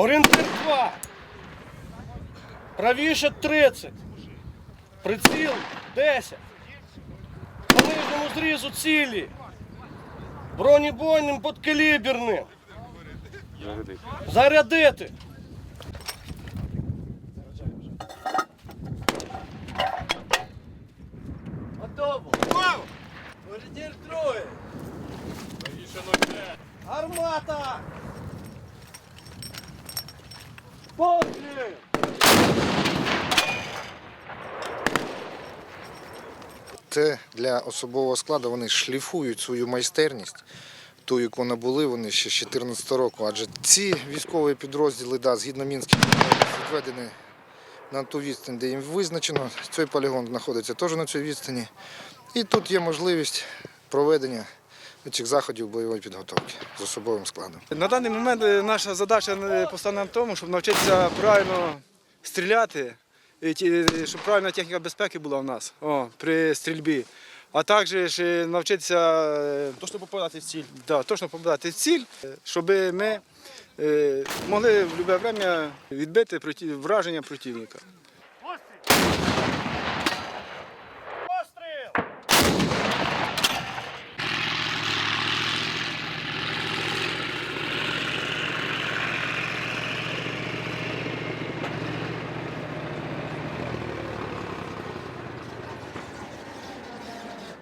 Орієнтир 2. Правіше 30. Приціл 10. По нижньому зрізу цілі. Бронебойним подкаліберним. Зарядити. Готово. Орієнтир троє. Армата! Постріл! Це для особового складу вони шліфують свою майстерність, ту, яку набули вони ще з 2014 року. Адже ці військові підрозділи, да, згідно мінських відведені на ту відстань, де їм визначено. Цей полігон знаходиться теж на цій відстані. І тут є можливість проведення цих заходів бойової підготовки з особовим складом. На даний момент е, наша задача е, постане в тому, щоб навчитися правильно стріляти, і щоб правильна техніка безпеки була в нас о, при стрільбі. А також е, навчитися е, Точно попадати в ціль. да, точно попадати в ціль, е, щоб ми е, могли в будь-яке час відбити враження противника.